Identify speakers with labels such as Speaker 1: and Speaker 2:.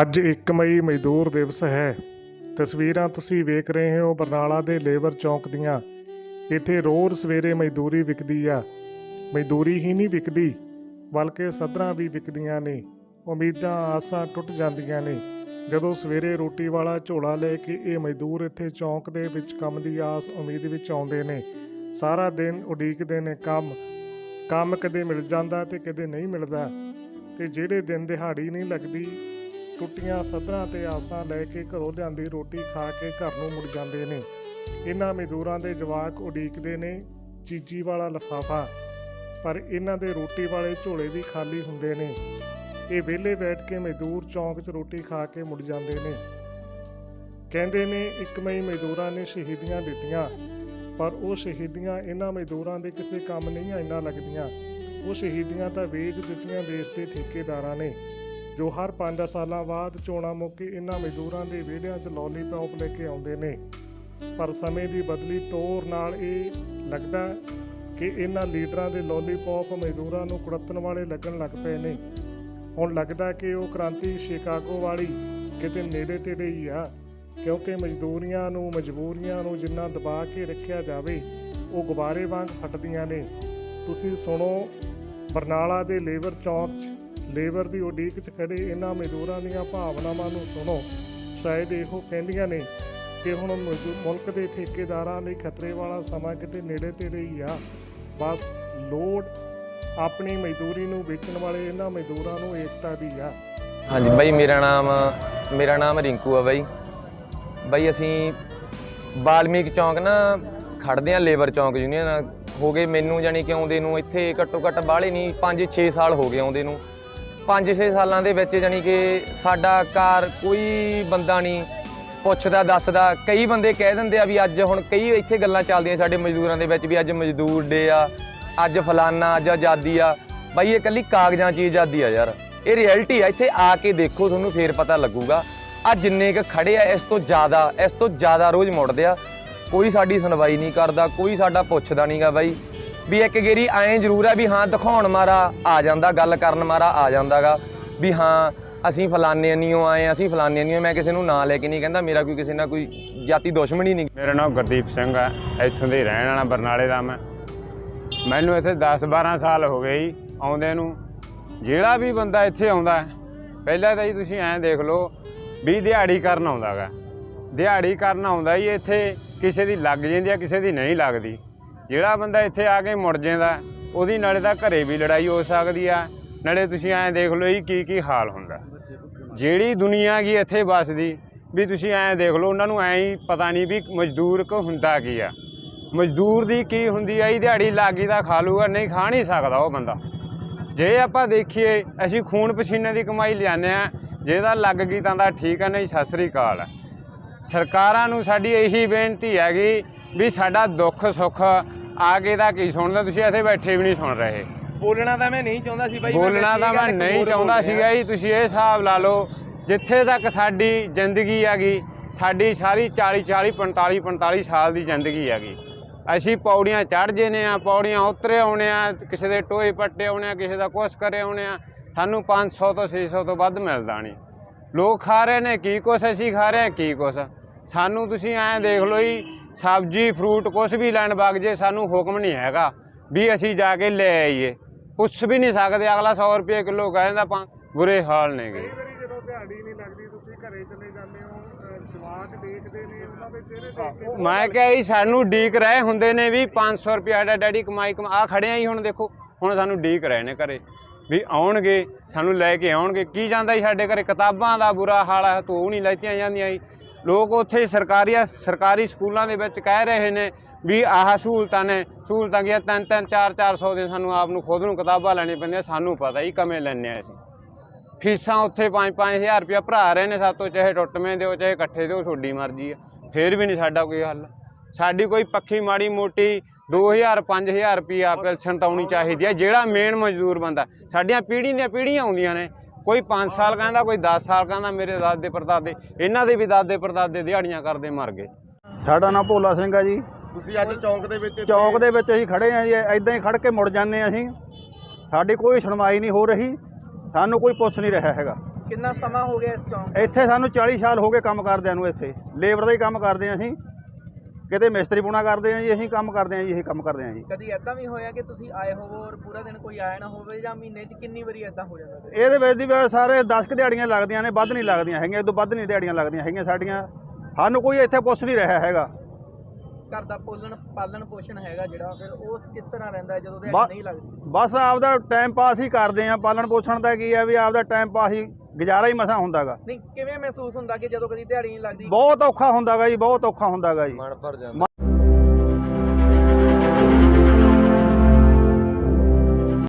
Speaker 1: ਅੱਜ 1 ਮਈ ਮਜ਼ਦੂਰ ਦਿਵਸ ਹੈ। ਤਸਵੀਰਾਂ ਤੁਸੀਂ ਵੇਖ ਰਹੇ ਹੋ ਬਰਨਾਲਾ ਦੇ ਲੇਬਰ ਚੌਂਕ ਦੀਆਂ। ਇੱਥੇ ਰੋਜ਼ ਸਵੇਰੇ ਮਜ਼ਦੂਰੀ ਵਿਕਦੀ ਆ। ਮਜ਼ਦੂਰੀ ਹੀ ਨਹੀਂ ਵਿਕਦੀ, ਬਲਕਿ ਸਦਰਾਂ ਵੀ ਵਿਕਦੀਆਂ ਨੇ। ਉਮੀਦਾਂ, ਆਸਾਂ ਟੁੱਟ ਜਾਂਦੀਆਂ ਨੇ। ਜਦੋਂ ਸਵੇਰੇ ਰੋਟੀ ਵਾਲਾ ਝੋਲਾ ਲੈ ਕੇ ਇਹ ਮਜ਼ਦੂਰ ਇੱਥੇ ਚੌਂਕ ਦੇ ਵਿੱਚ ਕੰਮ ਦੀ ਆਸ ਉਮੀਦ ਵਿੱਚ ਆਉਂਦੇ ਨੇ। ਸਾਰਾ ਦਿਨ ਉਡੀਕਦੇ ਨੇ ਕੰਮ। ਕੰਮ ਕਦੇ ਮਿਲ ਜਾਂਦਾ ਤੇ ਕਦੇ ਨਹੀਂ ਮਿਲਦਾ। ਤੇ ਜਿਹੜੇ ਦਿਨ ਦਿਹਾੜੀ ਨਹੀਂ ਲੱਗਦੀ ਟੁੱਟੀਆਂ ਸੱਧਰਾਂ ਤੇ ਆਸਾਂ ਲੈ ਕੇ ਘਰੋਂ ਲਿਆਂਦੀ ਰੋਟੀ ਖਾ ਕੇ ਘਰ ਨੂੰ ਮੁੜ ਜਾਂਦੇ ਨੇ। ਇਹਨਾਂ ਮਜ਼ਦੂਰਾਂ ਦੇ ਜਵਾਕ ਉਡੀਕਦੇ ਨੇ ਚੀਜੀ ਵਾਲਾ ਲਫਾਫਾ। ਪਰ ਇਹਨਾਂ ਦੇ ਰੋਟੀ ਵਾਲੇ ਝੋਲੇ ਵੀ ਖਾਲੀ ਹੁੰਦੇ ਨੇ। ਇਹ ਵਿਹਲੇ ਬੈਠ ਕੇ ਮਜ਼ਦੂਰ ਚੌਂਕ 'ਚ ਰੋਟੀ ਖਾ ਕੇ ਮੁੜ ਜਾਂਦੇ ਨੇ। ਕਹਿੰਦੇ ਨੇ, ਇੱਕ ਮਈ ਮਜ਼ਦੂਰਾਂ ਨੇ ਸ਼ਹੀਦੀਆਂ ਦਿੱਤੀਆਂ। ਪਰ ਉਹ ਸ਼ਹੀਦੀਆਂ ਇਹਨਾਂ ਮਜ਼ਦੂਰਾਂ ਦੇ ਕਿਸੇ ਕੰਮ ਨਹੀਂ ਆਈਆਂ ਲੱਗਦੀਆਂ। ਉਹ ਸ਼ਹੀਦੀਆਂ ਤਾਂ ਵੇਚ ਦਿੱਤੀਆਂ ਦੇਸ਼ ਦੇ ਠੇਕੇਦਾਰਾਂ ਨੇ। ਜੋ ਹਰ 5 ਸਾਲਾਂ ਬਾਅਦ ਚੋਣਾਂ ਮੌਕੇ ਇਹਨਾਂ ਮਜ਼ਦੂਰਾਂ ਦੇ ਵਿਹੜਿਆਂ 'ਚ ਲੋਲੀਪੌਪ ਲੈ ਕੇ ਆਉਂਦੇ ਨੇ। ਪਰ ਸਮੇਂ ਦੀ ਬਦਲੀ ਤੋਰ ਨਾਲ ਇਹ ਲੱਗਦਾ ਕਿ ਇਹਨਾਂ ਲੀਡਰਾਂ ਦੇ ਲੋਲੀਪੌਪ ਮਜ਼ਦੂਰਾਂ ਨੂੰ ਕੁੜੱਤਣ ਵਾਲੇ ਲੱਗਣ ਲੱਗ ਪਏ ਨੇ। ਹੁਣ ਲੱਗਦਾ ਕਿ ਉਹ ਕ੍ਰਾਂਤੀ ਸ਼ਿਕਾਗੋ ਵਾਲੀ ਕਿਤੇ ਨੇੜੇ ਤੇੜੇ ਹੀ ਆ, ਕਿਉਂਕਿ ਮਜ਼ਦੂਰੀਆਂ ਨੂੰ, ਮਜਬੂਰੀਆਂ ਨੂੰ ਜਿੰਨਾ ਦਬਾ ਕੇ ਰੱਖਿਆ ਜਾਵੇ, ਉਹ ਗੁਬਾਰੇ ਵਾਂਗ ਫਟਦੀਆਂ ਨੇ। ਤੁਸੀਂ ਸੁਣੋ, ਬਰਨਾਲਾ ਦੇ ਲੇਬਰ ਚੌਂਕ 'ਚ ਲੇਬਰ ਦੀ ਉਡੀਕ 'ਚ ਖੜੇ ਇਹਨਾਂ ਮਜ਼ਦੂਰਾਂ ਦੀਆਂ ਭਾਵਨਾਵਾਂ ਨੂੰ ਸੁਣੋ। ਸ਼ਾਇਦ ਇਹੋ ਕਹਿੰਦੀਆਂ ਨੇ ਕਿ ਹੁਣ ਮੁਲਕ ਦੇ ਠੇਕੇਦਾਰਾਂ ਲਈ ਖਤਰੇ ਵਾਲਾ ਸਮਾਂ ਕਿਤੇ ਨੇੜੇ ਤੇੜੇ ਹੀ ਆ। ਬਸ ਲੋੜ ਆਪਣੀ ਮਜ਼ਦੂਰੀ ਨੂੰ ਵੇਚਣ ਵਾਲੇ ਇਹਨਾਂ ਮਜ਼ਦੂਰਾਂ ਨੂੰ ਏਕਤਾ ਦੀ ਆ।
Speaker 2: ਹਾਂਜੀ ਬਾਈ, ਮੇਰਾ ਨਾਮ ਮੇਰਾ ਨਾਮ ਰਿੰਕੂ ਆ ਬਾਈ। ਬਾਈ, ਅਸੀਂ ਬਾਲਮੀਕ ਚੌਂਕ ਨਾ ਖੜਦੇ ਆ ਲੇਬਰ ਚੌਂਕ ਯੂਨੀਅਨ। ਹੋ ਗਏ ਮੈਨੂੰ ਜਾਨੀ ਕਿ ਆਉਂਦੇ ਨੂੰ ਇੱਥੇ ਘੱਟੋ ਘੱਟ ਬਾਹਲੇ ਨਹੀਂ 5-6 ਸਾਲ ਹੋ ਗਏ ਆਉਂਦੇ ਨੂੰ। 5-6 ਸਾਲਾਂ ਦੇ ਵਿੱਚ ਜਾਨੀ ਕਿ ਸਾਡਾ ਕਾਰ ਕੋਈ ਬੰਦਾ ਨਹੀਂ ਪੁੱਛਦਾ, ਦੱਸਦਾ। ਕਈ ਬੰਦੇ ਕਹਿ ਦਿੰਦੇ ਆ ਵੀ ਅੱਜ ਹੁਣ ਕਈ ਇੱਥੇ ਗੱਲਾਂ ਚੱਲਦੀਆਂ ਸਾਡੇ ਮਜ਼ਦੂਰਾਂ ਦੇ ਵਿੱਚ ਵੀ ਅੱਜ ਮਜ਼ਦੂਰ ਡੇ ਆ, ਅੱਜ ਫਲਾਨਾ, ਅੱਜ ਆਜ਼ਾਦੀ ਆ। ਬਾਈ, ਇਹ ਕੱਲੀ ਕਾਗਜ਼ਾਂ 'ਚ ਆਜ਼ਾਦੀ ਆ ਯਾਰ। ਇਹ ਰਿਐਲਿਟੀ ਆ, ਇੱਥੇ ਆ ਕੇ ਦੇਖੋ, ਤੁਹਾਨੂੰ ਫੇਰ ਪਤਾ ਲੱਗੂਗਾ। ਆ ਜਿੰਨੇ ਕ ਖੜੇ ਆ, ਇਸ ਤੋਂ ਜ਼ਿਆਦਾ, ਇਸ ਤੋਂ ਜ਼ਿਆਦਾ ਰੋਜ਼ ਮੁੜਦੇ ਆ। ਕੋਈ ਸਾਡੀ ਸੁਣਵਾਈ ਨਹੀਂ ਕਰਦਾ, ਕੋਈ ਸਾਡਾ ਪੁੱਛਦਾ ਨਹੀਂਗਾ ਬਾਈ। ਵੀ ਇੱਕ ਗੇਰੀ ਐਂ ਜ਼ਰੂਰ ਆ ਵੀ ਹਾਂ ਦਿਖਾਉਣ ਮਾਰਾ ਆ ਜਾਂਦਾ, ਗੱਲ ਕਰਨ ਮਾਰਾ ਆ ਜਾਂਦਾਗਾ। ਵੀ ਹਾਂ, ਅਸੀਂ ਫਲਾਨੇ ਨਹੀਂ ਆਏ ਅਸੀਂ ਫਲਾਨੇ ਨਹੀਂ ਮੈਂ ਕਿਸੇ ਨੂੰ ਨਾਂ ਲੈ ਕੇ ਨਹੀਂ ਕਹਿੰਦਾ, ਮੇਰਾ ਕੋਈ ਕਿਸੇ ਨਾਲ ਕੋਈ ਜਾਤੀ ਦੁਸ਼ਮਣੀ ਨਹੀਂ।
Speaker 3: ਮੇਰਾ ਨਾਮ ਗੁਰਦੀਪ ਸਿੰਘ ਹੈ ਇੱਥੋਂ ਦੇ ਰਹਿਣ ਵਾਲਾ ਬਰਨਾਲੇ ਦਾ ਮੈਂ। ਮੈਨੂੰ ਇੱਥੇ 10-12 ਸਾਲ ਹੋ ਗਏ ਜੀ, ਆਉਂਦੇ ਨੂੰ। ਜਿਹੜਾ ਵੀ ਬੰਦਾ ਇੱਥੇ ਆਉਂਦਾ, ਪਹਿਲਾਂ ਤਾਂ ਜੀ ਤੁਸੀਂ ਐਂ ਦੇਖ ਲਓ ਵੀ ਦਿਹਾੜੀ ਕਰਨ ਆਉਂਦਾਗਾ। ਦਿਹਾੜੀ ਕਰਨ ਆਉਂਦਾ ਜੀ ਇੱਥੇ, ਕਿਸੇ ਦੀ ਲੱਗ ਜਾਂਦੀ ਆ, ਕਿਸੇ ਦੀ ਨਹੀਂ ਲੱਗਦੀ। ਜਿਹੜਾ ਬੰਦਾ ਇੱਥੇ ਆ ਕੇ ਮੁੜ ਜਾਂਦਾ, ਉਹਦੀ ਨਾਲੇ ਤਾਂ ਘਰੇ ਵੀ ਲੜਾਈ ਹੋ ਸਕਦੀ ਆ। ਨਾਲੇ ਤੁਸੀਂ ਐਂ ਦੇਖ ਲਓ ਜੀ ਕੀ ਕੀ ਹਾਲ ਹੁੰਦਾ। ਜਿਹੜੀ ਦੁਨੀਆ ਕੀ ਇੱਥੇ ਵੱਸਦੀ, ਵੀ ਤੁਸੀਂ ਐਂ ਦੇਖ ਲਓ, ਉਹਨਾਂ ਨੂੰ ਐਂ ਹੀ ਪਤਾ ਨਹੀਂ ਵੀ ਮਜ਼ਦੂਰ ਕੋ ਹੁੰਦਾ ਕੀ ਆ। ਮਜ਼ਦੂਰ ਦੀ ਕੀ ਹੁੰਦੀ ਆ, ਇਹ ਦਿਹਾੜੀ ਲਾਗੀ ਦਾ ਖਾ ਲੂਗਾ, ਨਹੀਂ ਖਾ ਨਹੀਂ ਸਕਦਾ ਉਹ ਬੰਦਾ। ਜੇ ਆਪਾਂ ਦੇਖੀਏ, ਅਸੀਂ ਖੂਨ ਪਸੀਨੇ ਦੀ ਕਮਾਈ ਲਿਆਨੇ ਆ ਜਿਹਦਾ ਲੱਗ ਗਈ ਤਾਂ ਦਾ ਠੀਕ ਆ, ਨਹੀਂ ਸਤਿ ਸ੍ਰੀ ਅਕਾਲ। ਸਰਕਾਰਾਂ ਨੂੰ ਸਾਡੀ ਇਹੀ ਬੇਨਤੀ ਹੈਗੀ ਵੀ ਸਾਡਾ ਦੁੱਖ ਸੁੱਖ ਆ ਕੇ ਤਾਂ ਕੀ ਸੁਣਦਾ? ਤੁਸੀਂ ਇੱਥੇ ਬੈਠੇ ਵੀ ਨਹੀਂ ਸੁਣ ਰਹੇ।
Speaker 2: ਬੋਲਣਾ ਤਾਂ ਮੈਂ ਨਹੀਂ ਚਾਹੁੰਦਾ ਸੀ ਬਾਈ
Speaker 3: ਬੋਲਣਾ ਤਾਂ ਮੈਂ ਨਹੀਂ ਚਾਹੁੰਦਾ ਸੀਗਾ ਜੀ ਤੁਸੀਂ ਇਹ ਹਿਸਾਬ ਲਾ ਲਓ ਜਿੱਥੇ ਤੱਕ ਸਾਡੀ ਜ਼ਿੰਦਗੀ ਹੈਗੀ ਸਾਡੀ ਸਾਰੀ 40 40 45 45 ਸਾਲ ਦੀ ਜ਼ਿੰਦਗੀ ਹੈਗੀ। ਅਸੀਂ ਪੌੜੀਆਂ ਚੜ ਜੇਨੇ ਆ ਪੌੜੀਆਂ ਉਤਰੇ ਆਉਣੇ ਆ ਕਿਸੇ ਦੇ ਟੋਏ ਪੱਟੇ ਆਉਣੇ ਆ ਕਿਸੇ ਦਾ ਕੁਛ ਕਰੇ ਆਉਣੇ ਆ ਸਾਨੂੰ 500 ਤੋਂ 600 ਤੋਂ ਵੱਧ ਮਿਲਦਾ ਨਹੀਂ। ਲੋਕ ਖਾ ਰਹੇ ਨੇ ਕੀ ਕੁਛ ਅਸੀਂ ਖਾ ਰਹੇ ਹਾਂ ਕੀ ਕੁਛ? ਸਾਨੂੰ ਤੁਸੀਂ ਐਂ ਦੇਖ ਲਓ ਜੀ ਸਬਜ਼ੀ ਫਰੂਟ ਕੁਛ ਵੀ ਲੈਣ ਵਗ ਜੇ ਸਾਨੂੰ ਹੁਕਮ ਨਹੀਂ ਹੈਗਾ ਵੀ ਅਸੀਂ ਜਾ ਕੇ ਲੈ ਆਈਏ। ਪੁੱਛ ਵੀ ਨਹੀਂ ਸਕਦੇ ਅਗਲਾ 100 ਰੁਪਏ ਕਿਲੋ ਕਹਿੰਦਾ ਪਾ ਬੁਰੇ ਹਾਲ ਨੇਗੇ
Speaker 1: ਕਈ ਵਾਰੀ ਜਦੋਂ ਦਿਹਾੜੀ ਨਹੀਂ ਲੱਗਦੀ ਤੁਸੀਂ ਘਰੇ ਚਲੇ ਜਾਂਦੇ ਹੋ ਅਹ ਜਵਾਕ ਦੇਖਦੇ ਨੇ ਉਹਨਾਂ ਦੇ ਚਿਹਰੇ ਦੇਖ ਕੇ
Speaker 3: ਮੈਂ ਕਿਹਾ ਜੀ ਸਾਨੂੰ ਡੀਕ ਰਹੇ ਹੁੰਦੇ ਨੇ ਵੀ 500 ਰੁਪਏ ਸਾਡਾ ਡੈਡੀ ਕਮਾਈ ਕਮਾ ਆ ਖੜੇ ਆ ਜੀ ਹੁਣ ਦੇਖੋ ਹੁਣ ਸਾਨੂੰ ਡੀਕ ਰਹੇ ਨੇ ਘਰੇ ਵੀ ਆਉਣਗੇ ਸਾਨੂੰ ਲੈ ਕੇ ਆਉਣਗੇ। ਕੀ ਜਾਂਦਾ ਜੀ ਸਾਡੇ ਘਰੇ? ਕਿਤਾਬਾਂ ਦਾ ਬੁਰਾ ਹਾਲ ਹੈ ਤੋ ਨਹੀਂ ਲੈਤੀਆਂ ਜਾਂਦੀਆਂ ਜੀ। ਲੋਕ ਉੱਥੇ ਸਰਕਾਰੀ ਸਰਕਾਰੀ ਸਕੂਲਾਂ ਦੇ ਵਿੱਚ ਕਹਿ ਰਹੇ ਨੇ ਵੀ ਆਹ ਸਹੂਲਤਾਂ ਨੇ, ਸਹੂਲਤਾਂ ਕੀ ਤਿੰਨ ਤਿੰਨ, ਚਾਰ ਚਾਰ ਸੌ ਦੇ ਸਾਨੂੰ ਆਪ ਨੂੰ ਖੁਦ ਨੂੰ ਕਿਤਾਬਾਂ ਲੈਣੀਆਂ ਪੈਂਦੀਆਂ, ਸਾਨੂੰ ਪਤਾ ਹੀ ਕਮੇ ਲੈਣੇ ਆ ਅਸੀਂ। ਫੀਸਾਂ ਉੱਥੇ 5-5000 ਰੁਪਇਆ ਭਰਾ ਰਹੇ ਨੇ ਸਾਤੋਂ, ਚਾਹੇ ਟੁੱਟਵੇਂ ਦਿਓ, ਚਾਹੇ ਇਕੱਠੇ ਦਿਓ, ਤੁਹਾਡੀ ਮਰਜ਼ੀ ਆ। ਫੇਰ ਵੀ ਨਹੀਂ ਸਾਡਾ ਕੋਈ ਹੱਲ। ਸਾਡੀ ਕੋਈ ਪੱਖੀ ਮਾੜੀ ਮੋਟੀ 2000 5000 ਰੁਪਇਆ ਪੈਨਸ਼ਨ ਤਾਂ ਆਉਣੀ ਚਾਹੀਦੀ ਹੈ ਜਿਹੜਾ ਮੇਨ ਮਜ਼ਦੂਰ ਬੰਦਾ। ਸਾਡੀਆਂ ਪੀੜ੍ਹੀ ਦੀਆਂ ਪੀੜ੍ਹੀਆਂ ਆਉਂਦੀਆਂ ਨੇ ਕੋਈ 5 ਸਾਲ ਕਹਿੰਦਾ ਕੋਈ 10 ਸਾਲ ਕਹਿੰਦਾ ਮੇਰੇ ਦਾਦੇ ਪੜਦਾਦੇ ਇਹਨਾਂ ਦੇ ਵੀ ਦਾਦੇ ਪੜਦਾਦੇ ਦਿਹਾੜੀਆਂ ਕਰਦੇ ਮਰ ਗਏ।
Speaker 4: ਸਾਡਾ ਨਾਮ ਭੋਲਾ ਸਿੰਘ ਆ ਜੀ।
Speaker 5: ਤੁਸੀਂ ਅੱਜ ਚੌਂਕ ਦੇ ਵਿੱਚ
Speaker 4: ਚੌਕ ਦੇ ਵਿੱਚ ਅਸੀਂ ਖੜੇ ਆ ਜੀ ਐਦਾਂ ਹੀ ਖੜ ਕੇ ਮੁੜ ਜਾਂਦੇ ਆ ਅਸੀਂ। ਸਾਡੀ ਕੋਈ ਸੁਣਵਾਈ ਨਹੀਂ ਹੋ ਰਹੀ ਸਾਨੂੰ ਕੋਈ ਪੁੱਛ ਨਹੀਂ ਰਿਹਾ ਹੈਗਾ।
Speaker 6: ਕਿੰਨਾ ਸਮਾਂ ਹੋ ਗਿਆ ਇਸ ਚੌਂਕ
Speaker 4: ਇੱਥੇ ਸਾਨੂੰ 40 ਸਾਲ ਹੋ ਗਏ ਕੰਮ ਕਰਦਿਆਂ ਨੂੰ ਇੱਥੇ ਲੇਬਰ ਦਾ ਹੀ ਕੰਮ ਕਰਦੇ ਹਾਂ ਅਸੀਂ। ਕਿਤੇ ਮਿਸਤਰੀ ਪੁਣਾ ਕਰਦੇ ਹਾਂ ਜੀ ਅਸੀਂ ਕੰਮ ਕਰਦੇ ਹਾਂ ਜੀ ਇਹ ਕੰਮ ਕਰਦੇ ਹਾਂ ਜੀ।
Speaker 6: ਕਦੀ ਐਦਾਂ ਵੀ ਹੋਇਆ ਕਿ ਤੁਸੀਂ ਆਏ ਹੋਵੋ ਔਰ ਪੂਰਾ ਦਿਨ ਕੋਈ ਆਇਆ ਨਾ ਹੋਵੇ ਜਾਂ ਮਹੀਨੇ 'ਚ ਕਿੰਨੀ ਵਾਰੀ ਐਦਾਂ ਹੋ ਜਾਂਦਾ?
Speaker 4: ਇਹਦੇ ਵਿੱਚ ਦੀ ਵੀ ਸਾਰੇ 10 ਕੁ ਦਿਹਾੜੀਆਂ ਲੱਗਦੀਆਂ ਨੇ ਵੱਧ ਨਹੀਂ ਲੱਗਦੀਆਂ ਹੈਗੀਆਂ ਇਹ ਤੋਂ ਵੱਧ ਨਹੀਂ ਦਿਹਾੜੀਆਂ ਲੱਗਦੀਆਂ ਹੈਗੀਆਂ ਸਾਡੀਆਂ। ਸਾਨੂੰ ਕੋਈ ਇੱਥੇ ਪੁੱਛ ਨਹੀਂ ਰਿਹਾ ਹੈਗਾ।
Speaker 6: ਘਰ ਦਾ ਪੋਲਣ ਪਾਲਣ ਪੋਸ਼ਣ ਹੈਗਾ ਜਿਹੜਾ ਫਿਰ ਉਹ ਕਿਸ ਤਰ੍ਹਾਂ ਰਹਿੰਦਾ ਜਦੋਂ ਦਿਹਾੜੀ ਨਹੀਂ ਲੱਗਦੀ?
Speaker 4: ਬਸ ਆਪਦਾ ਟਾਈਮ ਪਾਸ ਹੀ ਕਰਦੇ ਆ ਪਾਲਣ ਪੋਸ਼ਣ ਦਾ ਕੀ ਹੈ ਵੀ ਆਪਦਾ ਟਾਈਮ ਪਾਸ ਹੀ ਗੁਜ਼ਾਰਾ ਹੀ ਮਸਾ ਹੁੰਦਾਗਾ।
Speaker 6: ਨਹੀਂ ਕਿਵੇਂ ਮਹਿਸੂਸ ਹੁੰਦਾ ਕਿ ਜਦੋਂ ਕਦੀ ਦਿਹਾੜੀ ਨਹੀਂ ਲੱਗਦੀ?
Speaker 4: ਬਹੁਤ ਔਖਾ ਹੁੰਦਾਗਾ ਜੀ ਬਹੁਤ ਔਖਾ ਹੁੰਦਾਗਾ ਜੀ।
Speaker 2: ਮਨ ਭਰ ਜਾਂਦਾ।